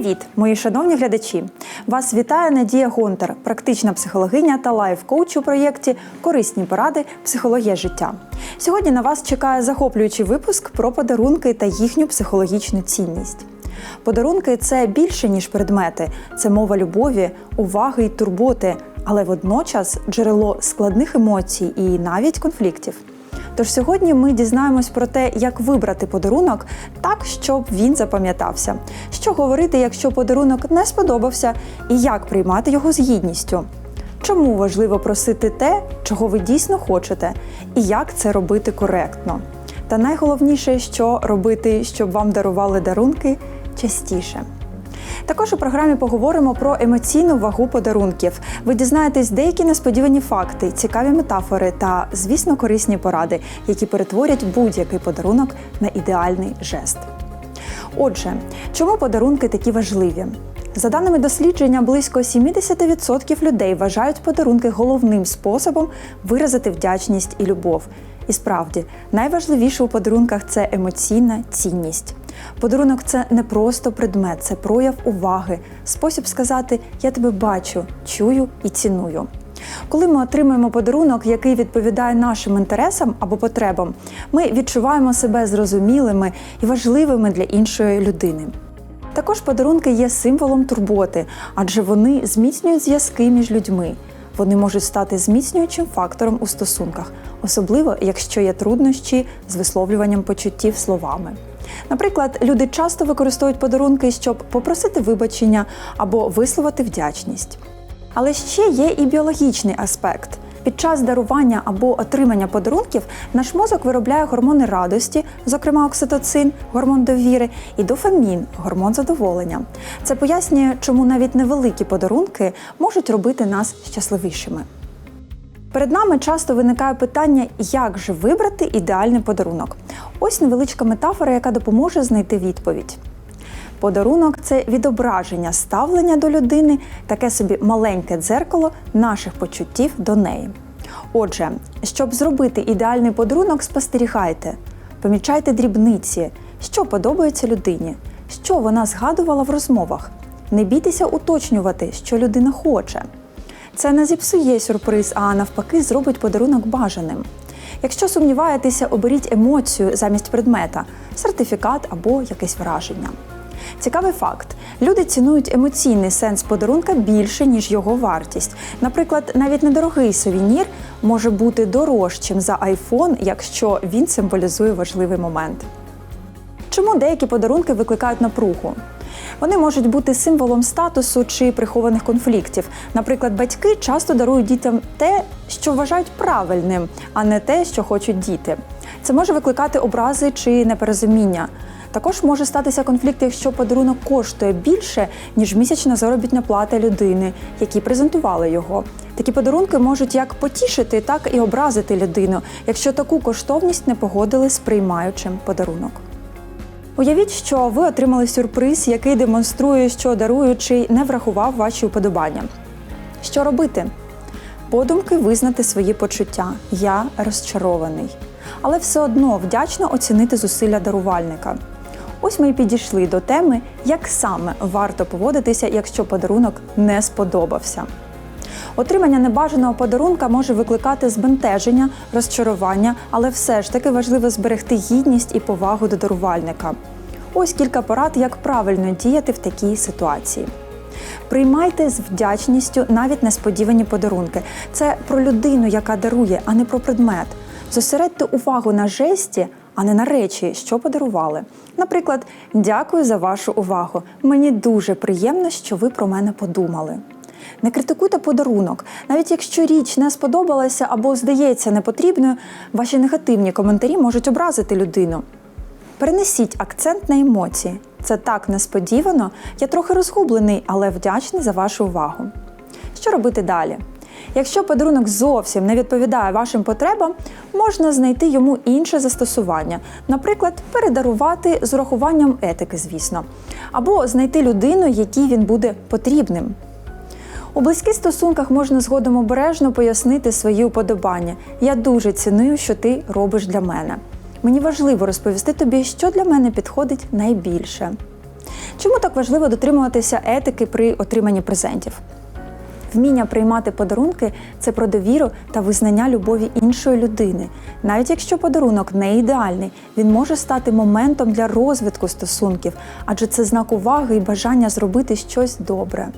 Привіт, мої шановні глядачі! Вас вітає Надія Гонтар, практична психологиня та лайф-коуч у проєкті Корисні поради психологія життя. Сьогодні на вас чекає захоплюючий випуск про подарунки та їхню психологічну цінність. Подарунки це більше ніж предмети, це мова любові, уваги й турботи, але водночас джерело складних емоцій і навіть конфліктів. Тож сьогодні ми дізнаємось про те, як вибрати подарунок так, щоб він запам'ятався, що говорити, якщо подарунок не сподобався, і як приймати його з гідністю. Чому важливо просити те, чого ви дійсно хочете, і як це робити коректно. Та найголовніше, що робити, щоб вам дарували дарунки частіше. Також у програмі поговоримо про емоційну вагу подарунків. Ви дізнаєтесь деякі несподівані факти, цікаві метафори та, звісно, корисні поради, які перетворять будь-який подарунок на ідеальний жест. Отже, чому подарунки такі важливі? За даними дослідження, близько 70% людей вважають подарунки головним способом виразити вдячність і любов. І справді, найважливіше у подарунках це емоційна цінність. Подарунок це не просто предмет, це прояв уваги, спосіб сказати Я тебе бачу, чую і ціную. Коли ми отримуємо подарунок, який відповідає нашим інтересам або потребам, ми відчуваємо себе зрозумілими і важливими для іншої людини. Також подарунки є символом турботи, адже вони зміцнюють зв'язки між людьми. Вони можуть стати зміцнюючим фактором у стосунках, особливо якщо є труднощі з висловлюванням почуттів словами. Наприклад, люди часто використовують подарунки, щоб попросити вибачення або висловити вдячність. Але ще є і біологічний аспект. Під час дарування або отримання подарунків наш мозок виробляє гормони радості, зокрема окситоцин, гормон довіри, і дофамін, гормон задоволення. Це пояснює, чому навіть невеликі подарунки можуть робити нас щасливішими. Перед нами часто виникає питання, як же вибрати ідеальний подарунок. Ось невеличка метафора, яка допоможе знайти відповідь. Подарунок це відображення ставлення до людини, таке собі маленьке дзеркало наших почуттів до неї. Отже, щоб зробити ідеальний подарунок, спостерігайте, помічайте дрібниці, що подобається людині, що вона згадувала в розмовах. Не бійтеся уточнювати, що людина хоче. Це не зіпсує сюрприз, а навпаки, зробить подарунок бажаним. Якщо сумніваєтеся, оберіть емоцію замість предмета, сертифікат або якесь враження. Цікавий факт: люди цінують емоційний сенс подарунка більше, ніж його вартість. Наприклад, навіть недорогий сувенір може бути дорожчим за айфон, якщо він символізує важливий момент. Чому деякі подарунки викликають напругу? Вони можуть бути символом статусу чи прихованих конфліктів. Наприклад, батьки часто дарують дітям те, що вважають правильним, а не те, що хочуть діти. Це може викликати образи чи непорозуміння. Також може статися конфлікт, якщо подарунок коштує більше, ніж місячна заробітна плата людини, які презентували його. Такі подарунки можуть як потішити, так і образити людину, якщо таку коштовність не погодили з приймаючим подарунок. Уявіть, що ви отримали сюрприз, який демонструє, що даруючий не врахував ваші уподобання. Що робити? Подумки визнати свої почуття. Я розчарований. Але все одно вдячно оцінити зусилля дарувальника. Ось ми і підійшли до теми, як саме варто поводитися, якщо подарунок не сподобався. Отримання небажаного подарунка може викликати збентеження, розчарування, але все ж таки важливо зберегти гідність і повагу до дарувальника. Ось кілька порад, як правильно діяти в такій ситуації. Приймайте з вдячністю навіть несподівані подарунки. Це про людину, яка дарує, а не про предмет. Зосередьте увагу на жесті, а не на речі, що подарували. Наприклад, дякую за вашу увагу. Мені дуже приємно, що ви про мене подумали. Не критикуйте подарунок, навіть якщо річ не сподобалася або здається непотрібною, ваші негативні коментарі можуть образити людину. Перенесіть акцент на емоції. Це так несподівано. Я трохи розгублений, але вдячний за вашу увагу. Що робити далі? Якщо подарунок зовсім не відповідає вашим потребам, можна знайти йому інше застосування, наприклад, передарувати з урахуванням етики, звісно, або знайти людину, якій він буде потрібним. У близьких стосунках можна згодом обережно пояснити свої уподобання. Я дуже ціную, що ти робиш для мене. Мені важливо розповісти тобі, що для мене підходить найбільше. Чому так важливо дотримуватися етики при отриманні презентів? Вміння приймати подарунки це про довіру та визнання любові іншої людини. Навіть якщо подарунок не ідеальний, він може стати моментом для розвитку стосунків, адже це знак уваги і бажання зробити щось добре.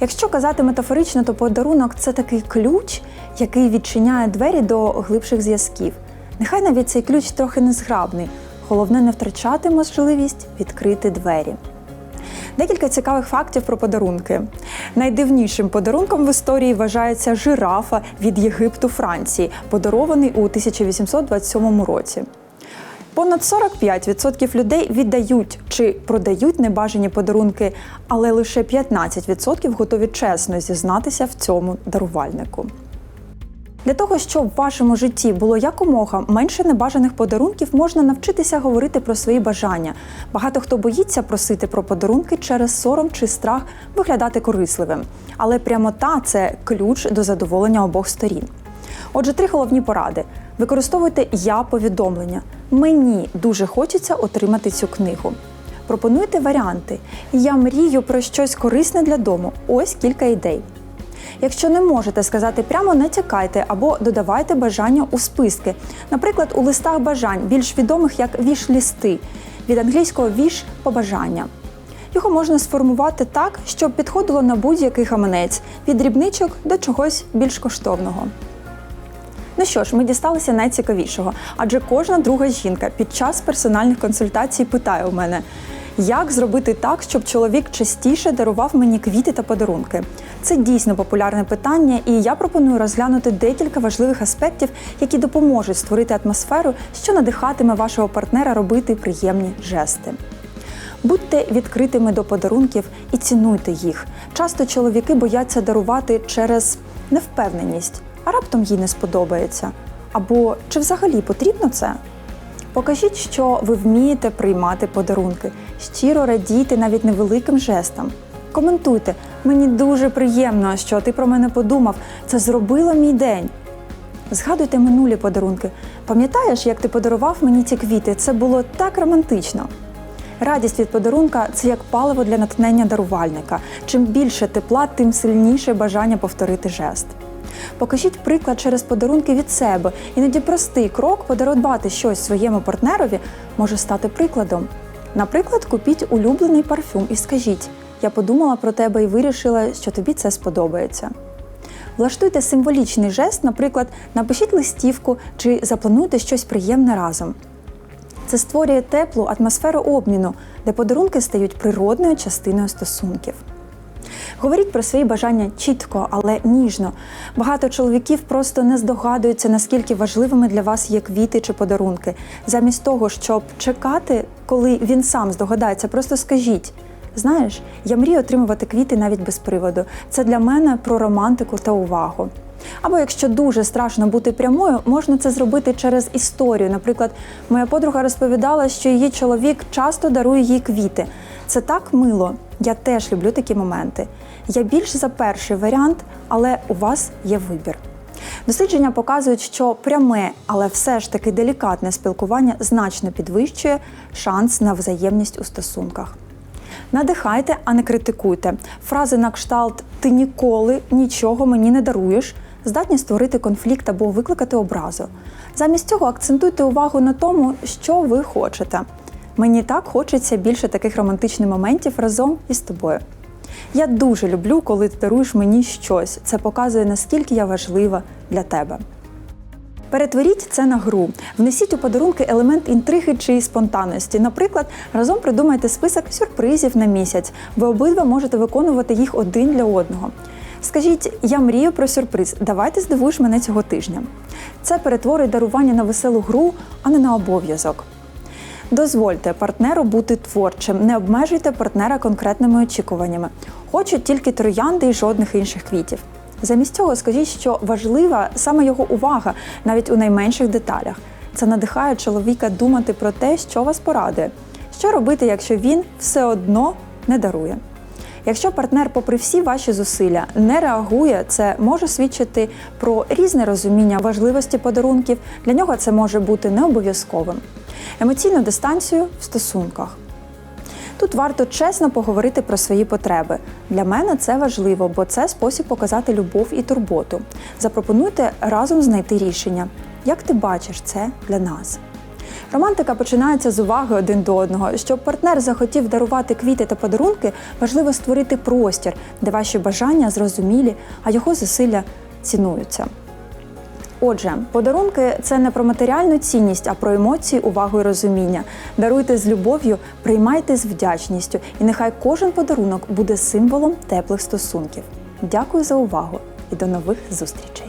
Якщо казати метафорично, то подарунок це такий ключ, який відчиняє двері до глибших зв'язків. Нехай навіть цей ключ трохи незграбний. Головне не втрачати можливість відкрити двері. Декілька цікавих фактів про подарунки. Найдивнішим подарунком в історії вважається жирафа від Єгипту Франції, подарований у 1827 році. Понад 45% людей віддають чи продають небажані подарунки, але лише 15% готові чесно зізнатися в цьому дарувальнику. Для того, щоб в вашому житті було якомога менше небажаних подарунків, можна навчитися говорити про свої бажання. Багато хто боїться просити про подарунки через сором чи страх виглядати корисливим. Але прямота це ключ до задоволення обох сторін. Отже, три головні поради: використовуйте я повідомлення. Мені дуже хочеться отримати цю книгу. Пропонуйте варіанти. Я мрію про щось корисне для дому. Ось кілька ідей. Якщо не можете сказати прямо, натякайте або додавайте бажання у списки. Наприклад, у листах бажань, більш відомих як віш-лісти, від англійського віш побажання. Його можна сформувати так, щоб підходило на будь-який гаманець від дрібничок до чогось більш коштовного. Ну що ж, ми дісталися найцікавішого, адже кожна друга жінка під час персональних консультацій питає у мене, як зробити так, щоб чоловік частіше дарував мені квіти та подарунки. Це дійсно популярне питання, і я пропоную розглянути декілька важливих аспектів, які допоможуть створити атмосферу, що надихатиме вашого партнера робити приємні жести. Будьте відкритими до подарунків і цінуйте їх. Часто чоловіки бояться дарувати через невпевненість, а раптом їй не сподобається. Або чи взагалі потрібно це? Покажіть, що ви вмієте приймати подарунки, щиро радійте навіть невеликим жестам. Коментуйте, мені дуже приємно, що ти про мене подумав. Це зробило мій день. Згадуйте минулі подарунки. Пам'ятаєш, як ти подарував мені ці квіти? Це було так романтично. Радість від подарунка це як паливо для натхнення дарувальника. Чим більше тепла, тим сильніше бажання повторити жест. Покажіть приклад через подарунки від себе. Іноді простий крок подарувати щось своєму партнерові може стати прикладом. Наприклад, купіть улюблений парфюм і скажіть: Я подумала про тебе і вирішила, що тобі це сподобається. Влаштуйте символічний жест, наприклад, напишіть листівку чи заплануйте щось приємне разом. Це створює теплу атмосферу обміну, де подарунки стають природною частиною стосунків. Говоріть про свої бажання чітко, але ніжно. Багато чоловіків просто не здогадуються, наскільки важливими для вас є квіти чи подарунки. Замість того, щоб чекати, коли він сам здогадається, просто скажіть. Знаєш, я мрію отримувати квіти навіть без приводу. Це для мене про романтику та увагу. Або якщо дуже страшно бути прямою, можна це зробити через історію. Наприклад, моя подруга розповідала, що її чоловік часто дарує їй квіти. Це так мило. Я теж люблю такі моменти. Я більш за перший варіант, але у вас є вибір. Дослідження показують, що пряме, але все ж таки делікатне спілкування значно підвищує шанс на взаємність у стосунках. Надихайте, а не критикуйте. Фрази на кшталт Ти ніколи нічого мені не даруєш здатні створити конфлікт або викликати образу. Замість цього акцентуйте увагу на тому, що ви хочете. Мені так хочеться більше таких романтичних моментів разом із тобою. Я дуже люблю, коли ти даруєш мені щось. Це показує, наскільки я важлива для тебе. Перетворіть це на гру. Внесіть у подарунки елемент інтриги чи спонтанності. Наприклад, разом придумайте список сюрпризів на місяць. Ви обидва можете виконувати їх один для одного. Скажіть, я мрію про сюрприз. Давайте здивуєш мене цього тижня. Це перетворить дарування на веселу гру, а не на обов'язок. Дозвольте партнеру бути творчим, не обмежуйте партнера конкретними очікуваннями. Хочуть тільки троянди і жодних інших квітів. Замість цього скажіть, що важлива саме його увага, навіть у найменших деталях. Це надихає чоловіка думати про те, що вас порадує. Що робити, якщо він все одно не дарує? Якщо партнер, попри всі ваші зусилля, не реагує, це може свідчити про різне розуміння важливості подарунків. Для нього це може бути не обов'язковим. Емоційну дистанцію в стосунках. Тут варто чесно поговорити про свої потреби. Для мене це важливо, бо це спосіб показати любов і турботу. Запропонуйте разом знайти рішення. Як ти бачиш це для нас? Романтика починається з уваги один до одного. Щоб партнер захотів дарувати квіти та подарунки, важливо створити простір, де ваші бажання зрозумілі, а його зусилля цінуються. Отже, подарунки це не про матеріальну цінність, а про емоції, увагу і розуміння. Даруйте з любов'ю, приймайте з вдячністю, і нехай кожен подарунок буде символом теплих стосунків. Дякую за увагу і до нових зустрічей!